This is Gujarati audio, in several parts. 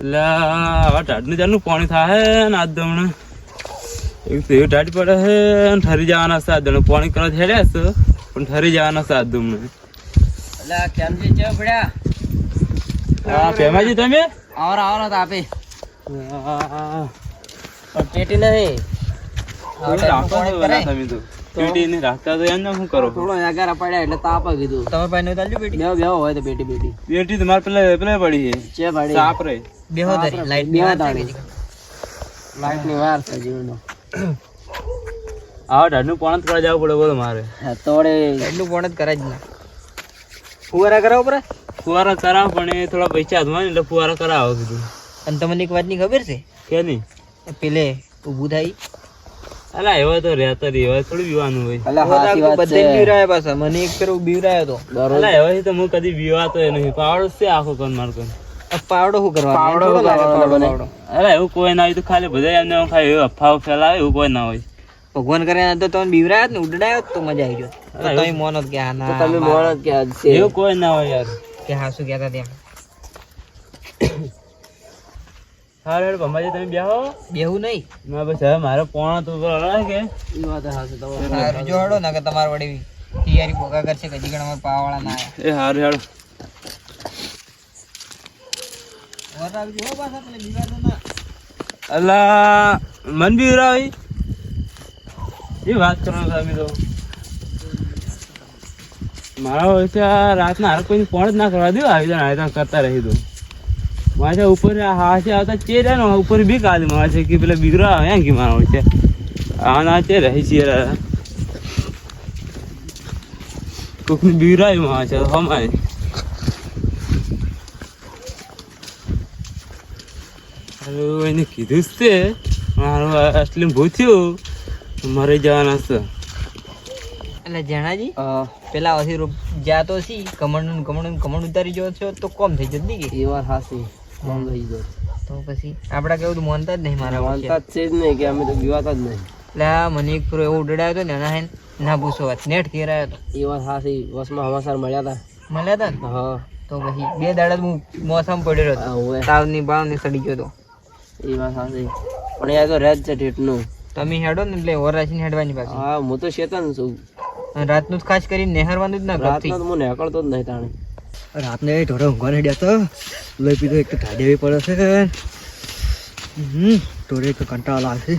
એટલે હવે ટાઢનું ચાલનું પાણી થાય ને આજ દમણે એક તો એવું ટાઢ પડે છે ને ઠરી જવાના છે આજ દમણે પાણી કરવા હેડ્યા છે પણ ઠરી જવાના છે દમણે એટલે કેમજી છે પડ્યા? હા પેમાજી તમે? આવરા આવરા તો આપે. પણ પેટી નહીં. તમે તો. પેટી ને રાખતા તો એમ શું કરો? થોડો અગારા પડ્યા એટલે તાપ કીધું તમે ભાઈ નો ચાલજો પેટી. બેહો બેહો હોય તો પેટી પેટી. પેટી તમારે પેલા પેલા પડી છે. ચે ભાડી સાપ રે. બેહો લાઈટ તારી લાઈટની વાર છે જીવનો આવા ટાઢનું પાણી કરવા જવું પડે બોલો મારે. તોડે. એટલું પણ જ જ ના. ફુવારા કરાવો પડે ફુવારા કરાવો પણ એ થોડા પૈસા હાથમાં એટલે ફુવારા કરાવો કીધું. અને તમને એક વાતની ખબર છે? કે નહીં? પેલે ઊભું થાય. અલા એવા તો રહેતા રહી એવા થોડું બીવાનું હોય. બધે બીવરાય પાછા. મને એક ફેર બીવરાયો તો. અલા એવાથી તો હું કદી બીવાતો નહીં. પાવડ છે આખો કોણ માર કન પાવડો શું કરવા પાવડો પાવડો અરે એવું કોઈ ના હોય તો ખાલી બધા એમને એમ ખાય એવું અફાવ ફેલાવે એવું કોઈ ના હોય. ભગવાન કરે તો તમે બીવરાયો ને ઉડડાયો તો મજા આવી ગયો. તમે મોનો કે આ ના તમે મોનો કે એવું કોઈ ના હોય યાર. કે હા શું કહેતા ત્યાં હારે હેડ ભમાજી તમે બેહો. બેહું નહીં. ના બસ હવે મારો પોણો તો અડાય કે? ઈ વાત હાસુ તમારે જો ના કે તમારે વડી તૈયારી પોકા કરશે કે હજી અમારે પાવાળા ના એ હારું હેડ આયા અલા મન બી એ વાત કરો મારા હોય આ રાતના હાર કોઈ ફોન જ ના કરવા દો, આવી જાય આવી કરતા રહી દો. મારે ઉપર હાથે આવતા ચેર ને ઉપર બી કાઢ મારે છે, કે પેલા બીગરા આવે કે મારા હોય છે આના ચે રહી છે કોકની બીગરાવી માં છે, હમાય. હારું એને કીધું જ તે. મારું અસલી ભૂથ્યું મરી જવાના છે. એટલે જણાજી પેલા પછી જ્યાં જાતો સી કમંડ કમંડ કમંડ ઉતારી ગયો છો તો કોમ થઈ જતી કે? એ વાત હાસી કોમ થઈ ગયો. તો પછી આપડા કેવું તો માનતા જ નહીં મારા માનતા જ છે જ નહીં કે અમે તો બીવાતા જ નહીં. એટલે આ મને એક એવું એવો ઉડાડ્યો હતો ને એના હેન ના પૂછો વાત નેટ ઘેરાયો હતો. એ વાત હાસી વસમાં હવાસાર મળ્યા હતા મળ્યા હતા ને? હા. તો પછી બે દાડા હું મોસમ પડ્યો હતો. તાવની બાવની સડી ગયો હતો. એ વાત સાચી. પણ યાર તો રાત છે ઠેઠનું તમે હેડો ને એટલે ઓરાશીને હેડવાની પાછી. હા હું તો શેતાન છું. રાતનું જ ખાસ કરીને નેહરવાનું જ ના રાતનો તો હું હકળતો જ નહીં તાણે. રાતને ઢોરે ઊંઘવા નહીં દેતો. લઈ પીધો એક તો ઠાડી પડે છે. હમ ઢોરે એક કંટાળો આવશે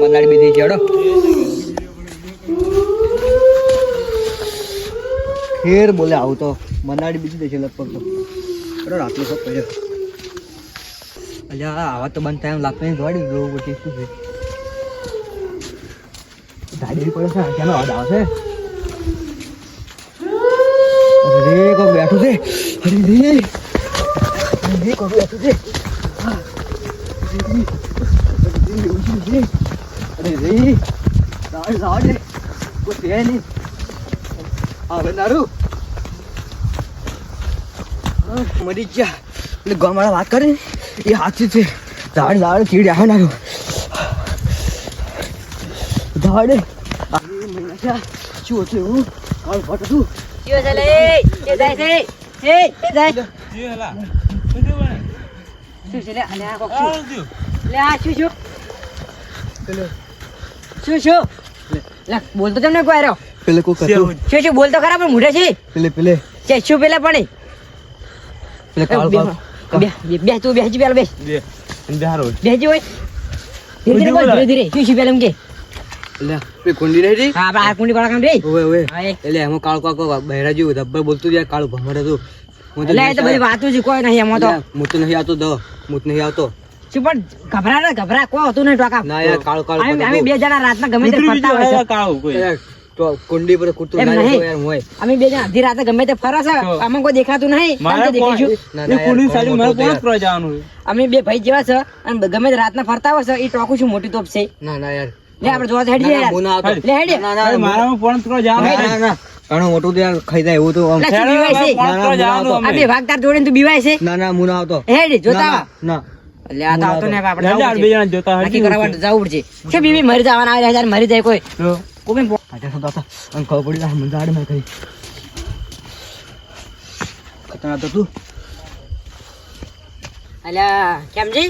મંદાડી બીધી ચડો ફેર બોલે આવું તો. મંદાડી બીજી દેશે લગભગ તો. ચડો રાતનો સબ પડ્યો અલ્યા આવા તો બંધ ટાઈમ લાગતો નહીં. દોડી જોવું પછી શું છે? ગાડી પડે છે ક્યાંનો અવાજ આવશે અરે કોઈ બેઠું છે. અરે, રે. કોઈ બેઠું છે. અરે, રે. રાડ રાડ કોઈ છે નહીં. આવે નારું. મરી ગયા. એટલે ગામવાળા વાત કરે ને, એ હાથી છે. ઝાડ ઝાડ કીડ આવે નારું ઝાડ શું હતું એવું? કાળ ફટ હતું બોલતો તમને કોઈ રહ્યો પેલે કોઈ શું શું બોલતો ખરા પણ મોઢે છે? પેલે પેલે. શું પેલા પણ પેલે કાળ બે કાળ બે- બે તું બેસજી પેલા બેસ બે બિહાર બેસજી હોય ધીરે ધીરે ધીરે શું શું પેલા એમ કે એટલે કુંડી રહી હા આ કુંડી વાળા કામ રે ઓવે ઓવે એટલે એમાં કાળું કાકો બહેરા જેવું ધબ્બર બોલતું જાય કાળું ભમર હતું એટલે તો બધી વાતો છે કોઈ નહીં એમાં તો મૂત નહીં આવતો દો હું નહીં આવતો પણ ગભરા ને ગભરા કોઈ હતું નહીં ટોકા ના યાર કાળું કાળું અમે બે જણા રાતના ગમે તે ફરતા હોય કાળું કોઈ યાર, તો કુંડી પર કૂતરું એમ નહીં. યાર હોય. અમે બે જણા અડધી રાતે ગમે તે ફરે છે તો. આમાં કોઈ દેખાતું નહીં. મારે શાંતિ કોણ- દેખીશું. ના, એ યાર, કુંડી કોણ મારે મોટું કોણ કરવા જવાનું અમે બે ભાઈ જેવા છે અને ગમે તે રાતના ફરતા હોય છે એ ટોકું છું મોટી તોપ છે. ના ના યાર. લે આપણે જોવા તો હેડી ના, ના, હું ના આવતો. લે હેડી ના, ના, અરે મારામાં પોણ કરો જાવ ના, ના, ના. ઘણું મોટું તો યાર ખાઈ જાય એવું તો. આમ. લે, બીવાય છે. જવાનું આ અમે. બે ભાગ તાર જોડે તું બીવાય છે? ના ના હું ના આવતો હેડી જોતા ના, આવા. ના. લે આ તો આવતો ને આપણે લે, લે, આ બે પડશે. જણા જોતા નક્કી કરવા જવું પડશે. કે બીબી મરી જવાના આવે હજાર મરી જાય કોઈ. તો કોઈ બી આજે શું થતા આમ ખબર પડી જાય મને માં કઈ ખતરનાક તો તું? અલ્યા કેમ જઈ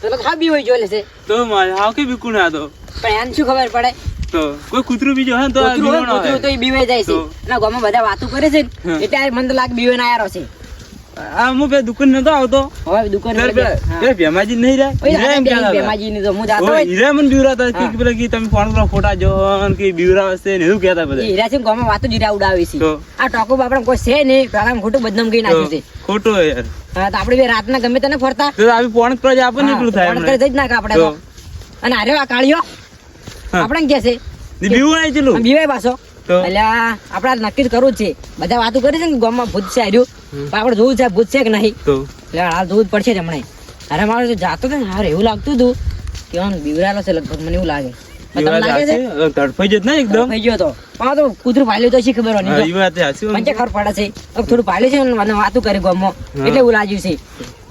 તો તો હા બી હોય જોલે છે. તો મારે હાવ કે બીકું ના તો પણ એને શું ખબર પડે? તો કોઈ કૂતરું બીજો હે તો કૂતરું તો બીવે જાય છે. ના ગામમાં બધા વાતો કરે છે એટલે આ મને તો લાગે બીવે ના આરો છે. આ હું દુકાન નતો આવતો. હવે દુકાન ભેમાજી નહીં બે કહેતા હતા. ભેમાજીની તો હું જાતો હોય. હીરા મને બીવરાતા કે પેલા કે તમે ફોન કરો ફોટા જો કે બીવરાવે છે ને એવું કહેતા બધા? હીરા છે ગામમાં વાતો જીરા ઉડાવે છે. આ ટોકો બાપડા કોઈ છે નહીં. પેલા ખોટું બદનામ કરી નાખ્યું છે. ખોટું યાર. હા, તો આપણે બે રાતના ગમે તને ફરતા. તો આવી પોણ કરો આપો ને એટલું થાય ફોન હમણાં. જઈ જ નાખે આપણે અને અરે આ કાળિયો આપણે કે છે? બીવું નહીં ચેલું. બીવાય પાછો. એટલે આપણે નક્કી જ કરવું જ છે. બધા વાતો કરી છે ને ગામમાં ભૂત છે આર્યું પણ આપણે જોવું છે ભૂત છે કે નહીં? એટલે હાલ જોવું જ પડશે જ હમણાં અરે મારે જાતો ને હારે એવું લાગતું હતું. કે આમ બીવરાલો છે લગભગ મને એવું લાગે. છે. તડફાઈ જત ને એકદમ? થઈ ગયો તો. પણ તો કૂતરું પાલ્યું તો શી ખબર હા, એ વાત હાચી. પંચે ખબર પડે છે? થોડું પાલ્યું છે મને વાતું કરી ગામમાં. એટલે એવું લાગ્યું છે.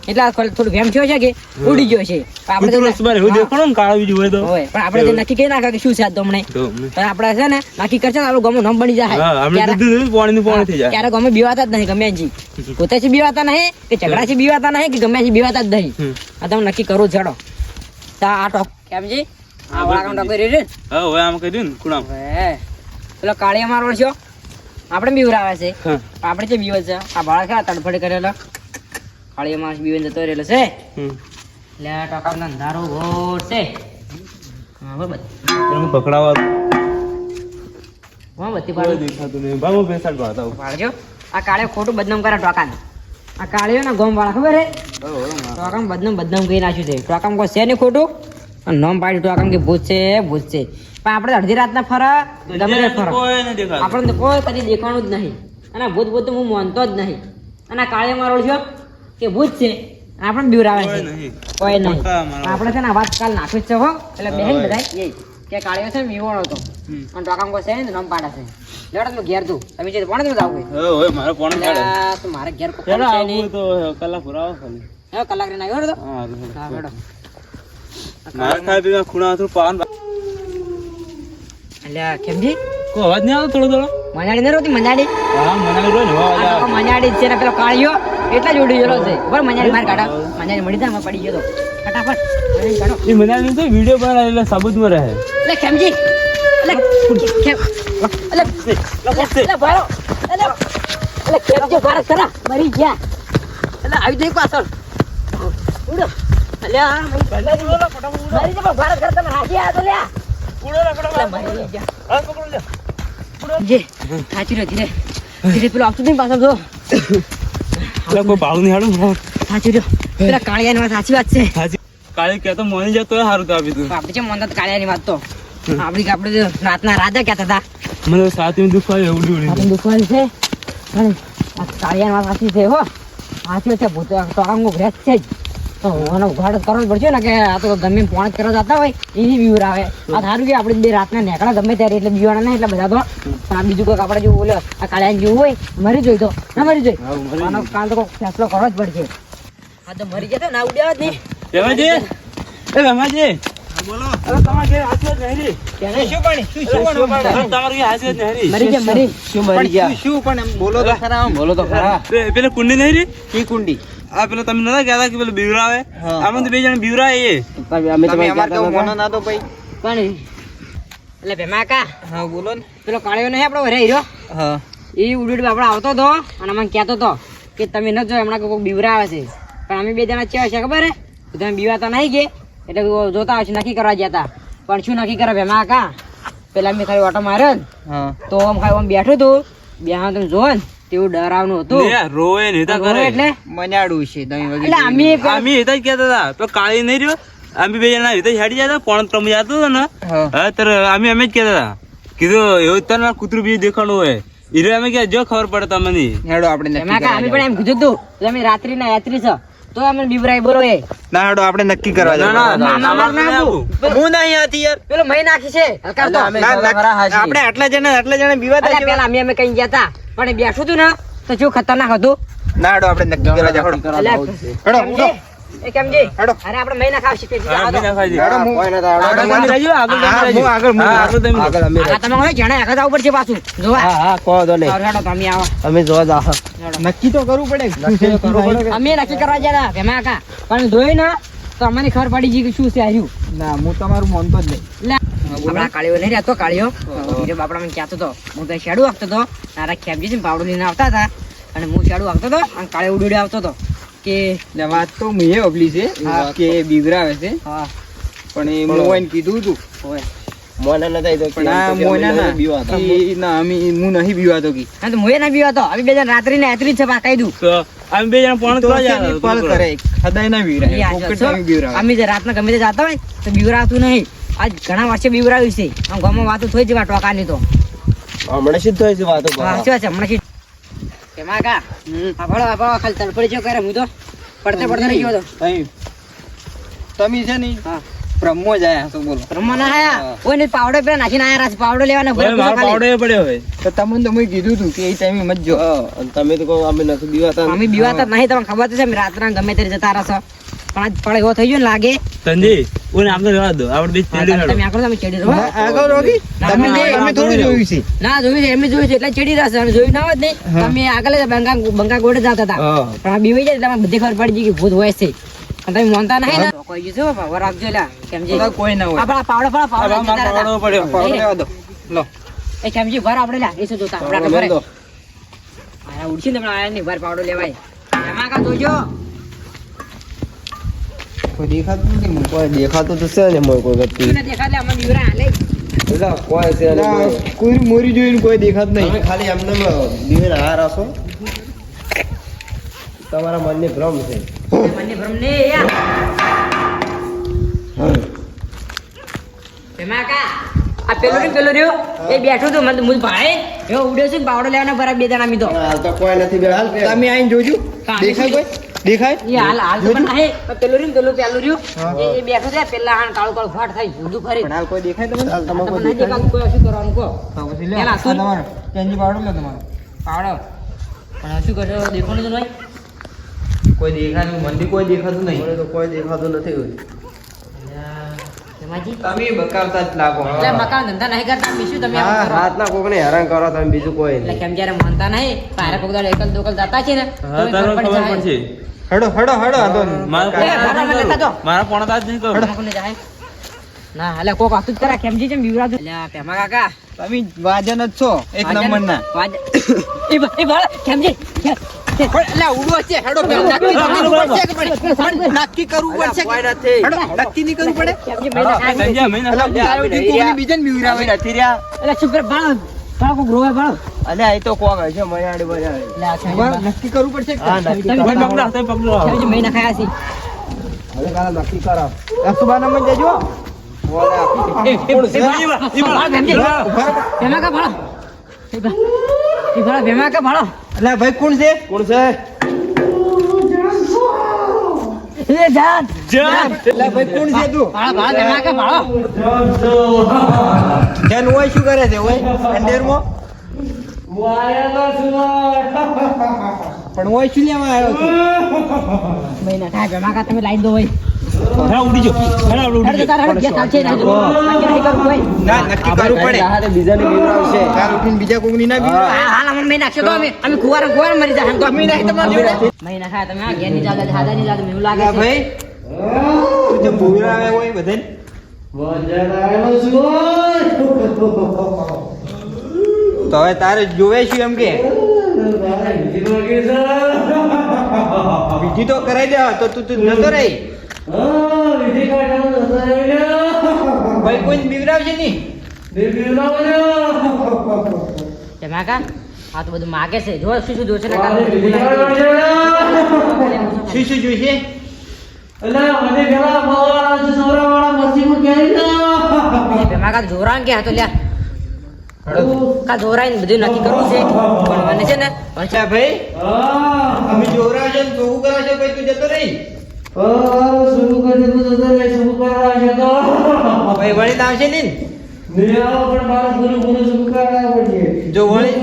એટલે થોડું વેમ થયો છે કે ઉડી ગયો છે. પણ આપણે કૂતરું તો- રસબાર એવું હા. દેખાડો ને કાળું બીજું હોય તો. હોય પણ આપણે નક્કી કરી નાખા કે શું છે આ તો હમણાં તો તો આપણે છે ને નક્કી કરશે ને આપણું ગમો નમ બની જાય. પાણી પાણી થઈ જાય. ક્યારે ગમે બીવાતા જ નહીં ગમે જી. પોતે છે બીવાતા નહીં કે ઝઘડા છે બીવાતા નહીં કે ગમે છે બીવાતા જ નહીં. આ તમે નક્કી કરો છેડો તા આ ટોક કેમ જી? આ વાળા ટોક કરી રહ્યું હા હવે આમ ને પેલો કાળિયા મારવો છો આપણે બીવરાવે છે. આપડે આપણે છે બીવે છે આ બાળક તડફડ કરેલો. કાળિયા માણસ બીવે જતો રહેલો છે. એટલે આ ટોકા અંધારો ઘોર છે. હા બરાબર પકડાવા. હા બત્તી પાડો. દેખાતું નહીં. ભાગો બેસાડ આવું. પાડજો. આ કાળે ખોટું બદનામ કરે ટોકાને. આ કાળીઓ ના ગોમ વાળા ખબર હે ટોકામ બદનામ બદનામ કરી નાખ્યું છે. ટોકામ કોઈ છે નહીં ખોટું? અને નામ પાડ્યું ટોકામ કે ભૂત છે ભૂત છે. પણ આપણે અડધી રાતના ફરા ગમે ફરા. કોઈ આપણને કોઈ કદી દેખાણું જ નહીં. અને ભૂત ભૂત હું માનતો જ નહીં. અને કાળે મારો છો કે ભૂત છે. આપણે બીવરાવે છે. કોઈ નહીં. આપણે છે ને વાત કાલ નાખી છે હો. એટલે બેન બધા કે કાળિયો છે ને હતો અને ટોકામ કો છે ને તો પાડા છે લેડો તમે ઘેર તું. તમે જે પણ તમે જાવ ઓય મારે પોણ કાઢે. તો મારે ઘેર કો ચાલો આવું તો કલાક પુરાવો ખાલી. હે કલાક રહીને આવ્યો તો હા, હાલો, હા હાલો. હેડો. મારે ખૂણા થોડું પાન અલ્યા કેમજી કો અવાજ ન આવતો થોડો થોડો? મજાડી ન રોતી મજાડી હા મને રોજ ને મજાડી છે ને પેલો કાળિયો એટલા જ ઉડી ગયેલો છે. બરાબર મજા માર કાઢા. મજાડી મળી જાય પડી ગયો ફટાફટ. એ મને તો વીડિયો બનાવે એટલે સાબુતમાં રહે. એટલે ખેમજી. એટલે કેમ એટલે એટલે ભારો. એટલે એટલે કેમજી ભારત ખરા. મરી ગયા. એટલે આવી જઈ પાછળ. ઉડો. અલ્યા મરી જા પણ ભારત તમે આ તો લ્યા એટલે મરી ગયા. જે સાચી રહ્યો ધીરે. ધીરે પેલો આવતું નહીં પાછળ જો એટલે કોઈ ભાવ નહીં હાડું. સાચી રહ્યો પેલા કાળિયાની વાત સાચી વાત છે. હાજી. કાળી કહેતો મોની જતો સારું તો આપી દઉં આપણે છે મોન તો કાળિયાની વાત તો? આપડી આપણે રાતના રાજા કહેતા હતા મને સાથી દુઃખ આવે ઉડી ઉડી આપણે દુખવાની છે. પણ આ કાળિયાની વાત સાચી છે હો. સાચી છે ભૂત તો આમ ઘરેજ છે જ. તો આનો ઉઘાડ કરવો પડશે ને કે આ તો ગમે એમ કરવા જતા હોય એની બીવર આવે આ સારું કે આપણે બે રાતના નીકળા ગમે ત્યારે એટલે બીવાના નહીં એટલે બધા તો પણ આ બીજું કોઈક આપણે જેવું બોલ્યો આ કાળિયા જેવું હોય મરી જોઈ તો ના મરી જોઈ આનો કાલ તો ફેસલો કરવો જ પડશે આ તો મરી જતો ના ઉડ્યા જ નહીં રમાજી એ રમાજી હવે તમારે ઘેર હાથમાં નહીં રી. શું પણ શું શું તમારે જ નહીં મરી ગયા મરી શું મરી ગયા શું પણ બોલો તો ખરા બોલો તો ખરા પેલે કુંડી નહીં રી કી કુંડી આ પેલો તમે નતા કહેતા કે પેલો બીવરાવે. આમાં તો બે જણ બીવરાય એ. તમે અમાર કેવું મોનો ના તો ભાઈ? પણ એટલે ભેમા કા? હા બોલો ને. પેલો કાળિયો નહીં આપણો વરે હીરો? હા. એ ઉડી આપણે આવતો હતો અને મને કહેતો હતો કે તમે ન જો હમણાં કોઈ બીવરા આવે છે. પણ અમે બે જણા ચેવા છે ખબર હે? તમે બીવાતા નહીં કે. એટલે જોતા આવશે નક્કી કરવા ગયા હતા પણ શું નક્કી કરે ભેમા કા? પેલા મેં ખાલી ઓટો માર્યો ને. તો આમ ખાલી આમ બેઠું હતું બેહા તમે જો ને. તેવું ડરાવનું હતું રોવે ને કરે એટલે મનાડું છે દહીં વગેરે એટલે અમે અમે હેતા જ કહેતા હતા તો કાળી નહીં રહ્યો અમે બે જણા રીતે હેડી જતા પોણ તમે જતો હતો ને હા હા અમે અમે જ કહેતા હતા કીધું એવું તને કૂતરું બીજું દેખાણું હોય હીરો અમે કે જો ખબર પડે તમને હેડો આપણે અમે પણ એમ કીધું હતું કે રાત્રિ ના યાત્રી છો તો અમે બીવરાય બોલો એ ના હેડો આપણે નક્કી કરવા ના ના ના, ના, ના, ના, હું નહીં હતી યાર પેલો મહી નાખી છે તો જોવા. આપણે આટલા જણા આટલા જણા બીવાતા અલ્યા, પેલા અમે અમે કઈ ગયા હતા પણ બેઠું તું ને તો શું ખતરનાક હતું ના હેડો આપણે નક્કી કરવા જાવ હેડો કેમજી? હેડો. અરે આપણે મહી નાખાવ શીખીએ છીએ. હા, આ તો. બીના ખાઈ હેડો, હું- કોઈ નતા આવડે. આગળ આગળ તમે હા, રહેજો. હું આગળ, આગળ. આગળ તમે આગળ અમે તમે જણા આગળ જવું પડશે પાછું જોવા હા હા કહો તો નહીં હેડો, તમે આવો અમે જોવા જાહ નક્કી તો કરવું પડે. અમે નક્કી કરવા ભેમા પણ જોઈ ને તો અમને ખબર પડી ગઈ કે શું છે આયુ ના હું તમારું માનતો જ નહીં આપણા કાળીઓ નહીં રહેતો કાળીઓ. હીરો બાપડા મને કહેતો હતો હું તો શેડું આપતો હતો તારા ખેમજી પાવડું લઈને આવતા હતા અને હું શેડું આપતો હતો અને કાળે ઉડી આવતો હતો. કે વાત તો મેં ઓબલી છે કે બીવરાવે છે. હા. પણ એ હું કીધું હતું હોય મોને નતા તો પણ આ મોયના ના. ઈ ના અમે હું નહીં બીવાતો કી. હા તો મોએ ના બીવા હતો બે જણ રાત્રિ ને આતરી છે પા કહી દઉં અમે બે જણા પણ તો ને કરે? ખદાય ના બીવરાય. પોકેટ. નહીં અમે જે રાતના ગમે તે જાતા હોય તો બીવરાતું નહીં. આજ ઘણા વર્ષે બીવરાવ્યું છે. આમ ગામમાં વાતો થઈ જવા ટોકાની તો. હમણાં શું થઈ છે વાતો શું છે? હમણાં શી- કેમાં કા આ ભળો ખાલી તડપડી જો કરે હું તો પડતે પડતે રહી ગયો તો. તમે છે નહીં? હા. બ્રહ્મો જ આયા તો બોલો. બ્રહ્મો ના આયા? કોઈ નહીં પાવડો પેલા નાખીને આયા રાસ પાવડો લેવાના ભરે મારો પાવડો એ પડ્યો હવે. તો તમને તો મેં કીધું તું કે એ ટાઈમે મત જો તમે તો કહો અમે નથી બીવાતા અમે બીવાતા નહીં તમને ખબર તો છે અમે રાતના ગમે ત્યારે જતા રહો પણ આજ પડે એવો થઈ ગયો ને લાગે. સંજી ઓને આગળ રહેવા દો. આપણે બે ચેડી તમે આકડો તમે ચડી રહો આગળ રોગી તમે ના, થોડું જોયું છે. ના જોયું છે એમને જોયું છે એટલે ચડી રહેશે અને જોયું ના હોત નહીં તમે આગળ બંગા બંગા ગોડે જતા હતા. પણ આ બીવાઈ જાય તમને બધી ખબર પડી ગઈ કે ભૂત હોય છે. તમે માનતા નહીં ને? કોઈ લ્યા. કેમજી તો કોઈ ના હોય. આપણા પાવડો પાવડો પાવડો પડ્યો પાવડો લેવા દો. લો. એ કેમજી વર આપણે લ્યા. એ શું જોતા? આપણે આટલો મેલ આયા ઉડશે ને આયા પાવડો લેવાય. એમાં કા જોજો? કોઈ દેખાતું નથી કોઈ દેખાતું તો છે ને મોય કોઈ વ્યક્તિ. તમને દેખાય અમે બીવરા હાલે. કોઈ છે કોઈ. કોઈ મોરી જોઈને કોઈ દેખાત નહીં. ખાલી એમને હાર આપો તમારા મનની ભ્રમ છે. મને ભ્રમ ને કા આ પેલો રહ્યું પેલો રહ્યો? એ બેઠું હતું મને મુજ ભાઈ. એવો ઉડ્યો છે પાવડો લેવાના બરાબર બે જણા મી તો કોઈ નથી બે હાલ તમે આઈને જોજો. દેખાય કોઈ? દેખાય? એ હાલ હાલ તો પણ નહીં પેલું રહ્યું પેલું પેલું રહ્યું? એ એ બેઠું છે પેલા હાણ કાળું કાળું ફાટ થાય ઊંધું ફરી પણ હાલ કોઈ દેખાય તમને? તમને કોઈ શું કરવાનું કહો? તો પછી લ્યો. પેલા આ શું? તમારો. કેન્જી પાવડો લો તમારો. પાવડો પણ શું કરશો દેખવાનું જ નહીં. કોઈ દેખાતું મંદિર કોઈ દેખાતું નહીં. મને તો કોઈ દેખાતું નથી હોય તમે બકાવતા જ લાગો. એટલે મકાન ધંધા નહીં કરતા અમે તમે હા, રાતના કોકને હેરાન કરો તમે બીજું કોઈ નહીં. કેમ જ્યારે માનતા નહીં પારે કોક દાડો એકલ દોકલ જતા છે ને હા તારો ખબર ખબર પડશે. હડો હડો હડો આ તો મારા પોણા ભાડા મને લેતા જો. મારા પોણા તાજ નહીં કહું જાય. ના એટલે કોક આતું જ કરા કેમજી એટલે પેમા કાકા તમે વાજન જ છો એક નંબરના. વાજન- એ એ કેમજી નક્કી કરવું પડશે નક્કી નહીં કરવું પડે મહિના ખાય છે. સંજય મેં અલા, ના તારો જે કોકની બીજાને બીવરાવે. નથી રહ્યા એટલે ચૂપ રહે, ભાડો. ભાડો કોક રોવે, ભાડો. અલ્યા તો કોક હશે મયાડી મયાડી એટલે આ છે. બરાબર, નક્કી કરવું પડશે હા નક્કી તમે તમે પકડો કેમજી મહિના ખાયા છે. હવે કાલે નક્કી કરો આ માં જજો એ, એ, એ, ભાડો, ભાડો, કેમજી. પેમા કા ભાડો. એ ભા- એ ભાડો, પેમા કા ભાડો. એટલે ભાઈ કોણ છે? કોણ છે? એ જાન. એટલે ભાઈ કોણ છે તું? ભાડો, ભાડો, પેમા કા ભાડો. જન હોય શું કરે છે પણ હોય શું લેવા આવ્યો મહિના કા તમે લાઈ દો હોય. હા ઉડી જો. હા ઉડી જો. તારા હેડો, ગેસ આવશે, ના. નક્કી કરવું હોય. ના નક્કી કરવું પડે. હારે બીજાની બીવરાવશે ચાર ઉઠીને બીજા કોકની ના બીવરાવે. હાલ અમને મહિના નાખશો તો અમે. અમે કુંવારા ને કુંવારા મરી જાય તમે નહીં તમારી જોડે? મહિના ખાય તમે આ ઘેરની જાદા હાદાની જાદા એવું લાગે છે. ભાઈ. તું જે બીવરાવે હોય બધાને. તો હવે તારે જોવે શું એમ કે. બીજી તો કરાઈ દે તો તું તું નતો રહી. ભાઈ કોઈ બીવરાવશે નહીં. કા આ તો બધું માગે છે. જો શું શું જોશે શું શું જોઈશે કા જોરાન કે હતો? લ્યા. કાલ દોરાઈને બધું નક્કી કરવું છે? પણ મને છે ને અચ્છા ભાઈ. અમે જોરા છે ને શું કરા છે ભાઈ તું જતો રહી. ભાઈ વળી તો આવશે ને જો વળી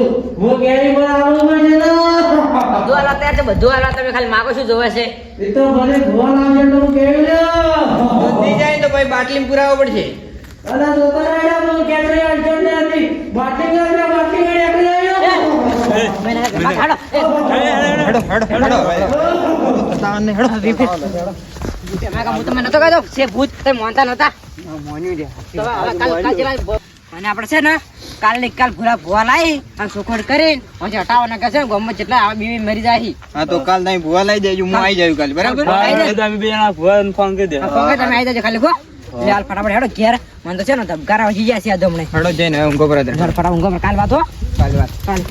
બધું હાલા તૈયાર છે બધું હાલા તમે ખાલી માગો શું જોવે છે બધી જાય ને તો ભાઈ બાટલી પુરાવો પડશે મને ઘરમાં ખાડો. એ, હેડો હેડો હેડો તાન ને હેડો મેં કહ્યું, હું તમને નતો કહેતો છે ભૂત તમે માનતા નતા તો હવે કાલ કાલ જેલા ભ- અને આપણે છે ને કાલ ને કાલ ભૂરા ભૂવા લાવી અને સુખોડ કરીને પછી હટાવવાના કહે ગમે જેટલા બીવી મરી જાય હા તો કાલ તમે ભૂવા લઈ દેજો હું આવી જાઉં કાલે બરાબર? બે જણા ફોન કરી દે. આ તમે આવી જજો ખાલી ગો ફટાફટ હેડો ઘેર. મને તો છે ને ધબકારા વહી ગયા છે આ દમણે. હેડો જઈને ઊંઘો પર ફટાફટ ઊંઘો કાલ વાત હો. વાત. કાલ.